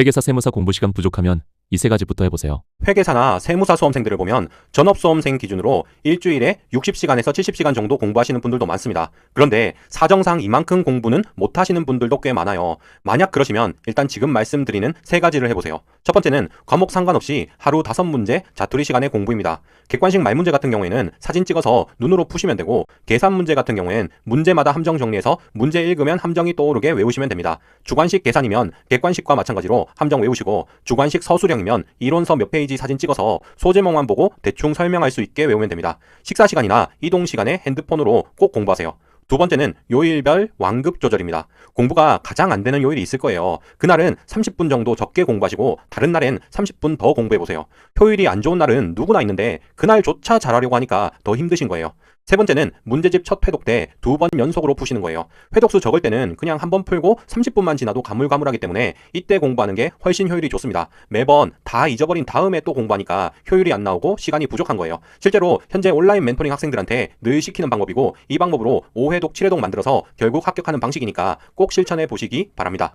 회계사 세무사 공부 시간 부족하면 이 세 가지부터 해보세요. 회계사나 세무사 수험생들을 보면 전업 수험생 기준으로 일주일에 60시간에서 70시간 정도 공부하시는 분들도 많습니다. 그런데 사정상 이만큼 공부는 못 하시는 분들도 꽤 많아요. 만약 그러시면 일단 지금 말씀드리는 세 가지를 해보세요. 첫 번째는 과목 상관없이 하루 다섯 문제 자투리 시간의 공부입니다. 객관식 말 문제 같은 경우에는 사진 찍어서 눈으로 푸시면 되고 계산 문제 같은 경우엔 문제마다 함정 정리해서 문제 읽으면 함정이 떠오르게 외우시면 됩니다. 주관식 계산이면 객관식과 마찬가지로 함정 외우시고 주관식 서술형이면 이론서 몇 페이지 사진 찍어서 소제목만 보고 대충 설명할 수 있게 외우면 됩니다. 식사 시간이나 이동 시간에 핸드폰으로 꼭 공부하세요. 두 번째는 요일별 완급 조절입니다. 공부가 가장 안 되는 요일이 있을 거예요. 그날은 30분 정도 적게 공부하시고 다른 날엔 30분 더 공부해 보세요. 효율이 안 좋은 날은 누구나 있는데 그날조차 잘하려고 하니까 더 힘드신 거예요. 세 번째는 문제집 첫 회독 때 두 번 연속으로 푸시는 거예요. 회독수 적을 때는 그냥 한 번 풀고 30분만 지나도 가물가물하기 때문에 이때 공부하는 게 훨씬 효율이 좋습니다. 매번 다 잊어버린 다음에 또 공부하니까 효율이 안 나오고 시간이 부족한 거예요. 실제로 현재 온라인 멘토링 학생들한테 늘 시키는 방법이고 이 방법으로 5회 독, 7회독 만들어서 결국 합격하는 방식이니까 꼭 실천해 보시기 바랍니다.